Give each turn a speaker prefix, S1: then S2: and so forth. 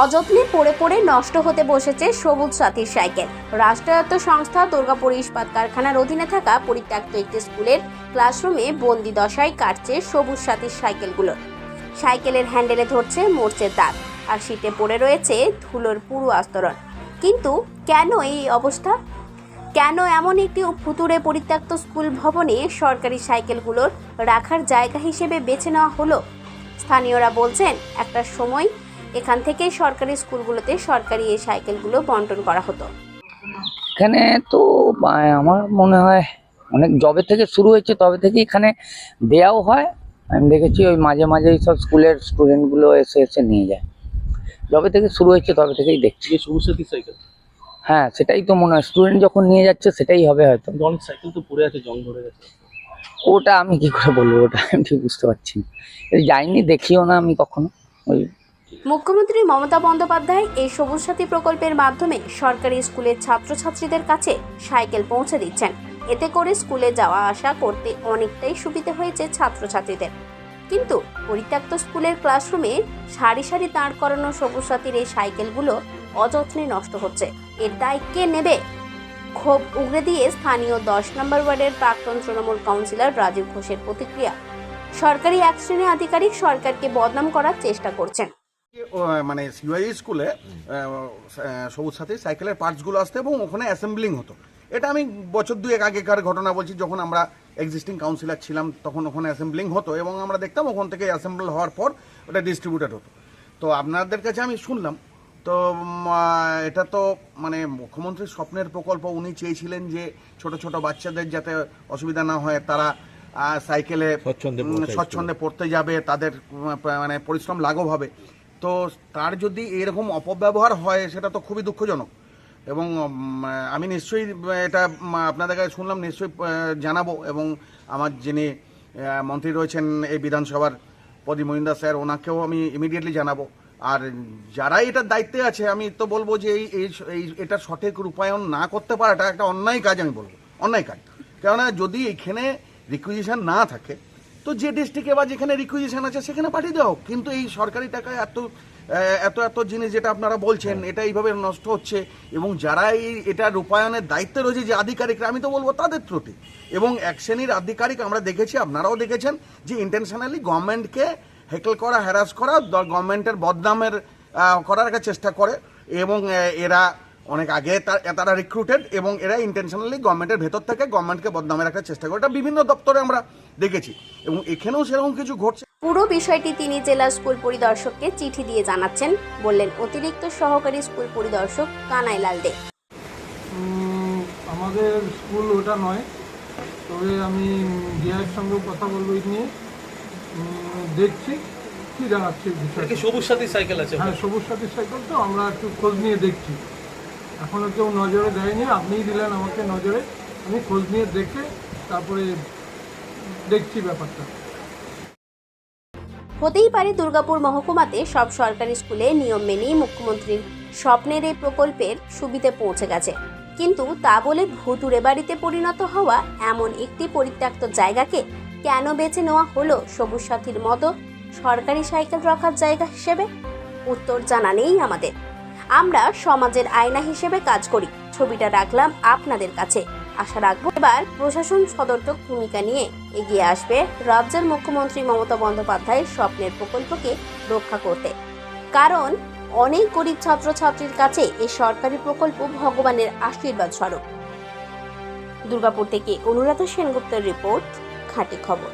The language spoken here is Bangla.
S1: অযত্নে পড়ে পড়ে নষ্ট হতে বসেছে সবুজ সাথীর সাইকেল। রাষ্ট্রায়ত্ত সংস্থা দুর্গাপুর ইস্পাত কারখানার অধীনে থাকা পরিত্যক্ত একটি স্কুলের ক্লাসরুমে বন্দি দশায় কাটছে সবুজ সাথীর সাইকেলগুলো। সাইকেলের হ্যান্ডেলে ধরছে মোর্চের দাগ আর শীতে পড়ে রয়েছে ধুলোর পুরো আস্তরণ। কিন্তু কেন এই অবস্থা? কেন এমন একটি ফুতুরে পরিত্যক্ত স্কুল ভবনে সরকারি সাইকেলগুলোর রাখার জায়গা হিসেবে বেছে নেওয়া হলো? স্থানীয়রা বলছেন, একটা সময় এখান থেকে সরকারি স্কুলগুলোতে সরকারি এই সাইকেলগুলো বন্টন করা হতো।
S2: এখানে তো আমার মনে হয় অনেক জবে থেকে শুরু হয়েছে তবে থেকে এখানে দেয়াও হয়। আমি দেখেছি ওই মাঝে মাঝে সব স্কুলের স্টুডেন্টগুলো এসে এসে নিয়ে যায়। জবে থেকে শুরু হয়েছে তবে থেকেই দেখছি।
S3: যে সবুজ সাইকেল?
S2: হ্যাঁ সেটাই তো মনে হয়। স্টুডেন্ট যখন নিয়ে যাচ্ছে সেটাই হবে হয়তো।
S3: অনেক সাইকেল তো পড়ে আছে জং ধরে গেছে।
S2: ওটা আমি কি করে বলব ওটা আমি ঠিক বুঝতে পারছি না। যাইনি দেখিও না আমি কখনো। ওই
S1: মুখ্যমন্ত্রী মমতা বন্দ্যোপাধ্যায় এই সবুজ সাথী প্রকল্পের মাধ্যমে সরকারি স্কুলের ছাত্রছাত্রীদের কাছে সাইকেল পৌঁছে দিচ্ছেন। এতে করে স্কুলে যাওয়া আসা করতে অনেকটাই সুবিধা হয়েছে ছাত্রছাত্রীদের। কিন্তু পরিত্যক্ত স্কুলের ক্লাসরুমে সারি সারি দাঁড় করানো সবুজ সাথীর এই সাইকেলগুলো অযত্নে নষ্ট হচ্ছে। এর দায় কে নেবে? ক্ষোভ উগরে দিয়ে স্থানীয় দশ নম্বর ওয়ার্ডের প্রাক্তন তৃণমূল কাউন্সিলর রাজীব ঘোষের প্রতিক্রিয়া। সরকারি এক শ্রেণি আধিকারিক সরকারকে বদনাম করার চেষ্টা করছেন।
S4: মানে সিওয়াই স্কুলে সবুজ সাথী সাইকেলের পার্টসগুলো আসতো এবং ওখানে অ্যাসেম্বলিং হতো। এটা আমি বছর দুয়েক আগেকার ঘটনা বলছি যখন আমরা এক্সিস্টিং কাউন্সিলর ছিলাম তখন ওখানে অ্যাসেম্বলিং হতো এবং আমরা দেখতাম ওখান থেকে অ্যাসেম্বল হওয়ার পর ওটা ডিস্ট্রিবিউটেড হতো। তো আপনাদের কাছে আমি শুনলাম তো এটা তো মানে মুখ্যমন্ত্রীর স্বপ্নের প্রকল্প উনি চেয়েছিলেন যে ছোট ছোট বাচ্চাদের যাতে অসুবিধা না হয় তারা সাইকেলে
S5: স্বচ্ছন্দে
S4: পড়তে যাবে তাদের মানে পরিশ্রম লাঘব হবে। তো তার যদি এরকম অপব্যবহার হয়, সেটা তো খুবই দুঃখজনক। এবং আমি নিশ্চয়ই, এটা আপনাদের কাছে শুনলাম, নিশ্চয়ই জানাব। এবং আমার যিনি মন্ত্রী রয়েছেন এই বিধানসভার প্রদীপ মহিন্দা স্যার, ওনাকেও আমি ইমিডিয়েটলি জানাব। আর যারা এটার দায়িত্বে আছে, আমি তো বলব যে এই, এই- এই, এটা সঠিক রূপায়ণ না করতে পারাটা একটা অন্যায় কাজ আমি বলব। অন্যায় কাজ। কেননা যদি এখানে রিকুইজিশন না থাকে তো যে ডিস্ট্রিক্টে বা যেখানে রিকুইজিশন আছে সেখানে পাঠিয়ে দাও। কিন্তু এই সরকারি টাকায় এত এত এত জিনিস যেটা আপনারা বলছেন এটা এইভাবে নষ্ট হচ্ছে। এবং যারা এই এটা রূপায়ণের দায়িত্বে রয়েছে যে আধিকারিকরা আমি তো বলব তাদের ত্রুটি। এবং এক শ্রেণির আধিকারিক আমরা দেখেছি আপনারাও দেখেছেন যে ইন্টেনশনালি গভর্নমেন্টকে হেকল করা হ্যারাস করা গভর্নমেন্টের বদনামের করার একটা চেষ্টা করে। এবং এরা অনেক আগে তারা রিক্রুটেড এবং এরা ইন্টেনশনালি গভর্নমেন্টের ভেতর থেকে গভর্নমেন্টকে বদনামে রাখার চেষ্টা করে। এটা বিভিন্ন দপ্তরে আমরা দেখেছি এবং এখানেও সেরকম কিছু ঘটছে।
S1: পুরো বিষয়টি তিনি জেলা স্কুল পরিদর্শককে চিঠি দিয়ে জানাচ্ছেন বললেন অতিরিক্ত সহকারী স্কুল পরিদর্শক কানাইলাল দে
S6: উম, আমাদের স্কুল ওটা নয় তবে আমি ডিআইয়ের সঙ্গে কথা বলব এই নিয়ে। দেখছি কি জানাচ্ছি
S3: সবুজ সাথী সাইকেল আছে
S6: হ্যাঁ সবুজ সাথী সাইকেল তো আমরা একটু খোঁজ নিয়ে দেখছি। এখনও কেউ নজরে দেয়নি, আপনিই দিলেন আমাকে নজরে। আমি খোঁজ নিয়ে দেখে তারপরে দেখছি ব্যাপারটা।
S1: হতেই পারে দুর্গাপুর মহকুমাতে সব সরকারি স্কুলে নিয়ম মেনেই মুখ্যমন্ত্রীর স্বপ্নের এই প্রকল্পের সুবিধে পৌঁছে গেছে। কিন্তু তা বলে ভুতুরে বাড়িতে পরিণত হওয়া এমন একটি পরিত্যক্ত জায়গাকে কেন বেছে নেওয়া হলো সবুজ সাথীর মতো সরকারি সাইকেল রাখার জায়গা হিসেবে? উত্তর জানা নেই আমাদের। আমরা সমাজের আয়না হিসেবে কাজ করি। ছবিটা রাখলাম আপনাদের কাছে। আশা রাখব এবার প্রশাসন সদর্থক ভূমিকা নিয়ে এগিয়ে আসবে রাজ্যের মুখ্যমন্ত্রী মমতা বন্দ্যোপাধ্যায়ের স্বপ্নের প্রকল্পকে রক্ষা করতে। কারণ অনেক গরিব ছাত্রছাত্রীর কাছে এই সরকারি প্রকল্প ভগবানের আশীর্বাদ স্বরূপ। দুর্গাপুর থেকে অনুরাধা সেনগুপ্তের রিপোর্ট, খাঁটি খবর।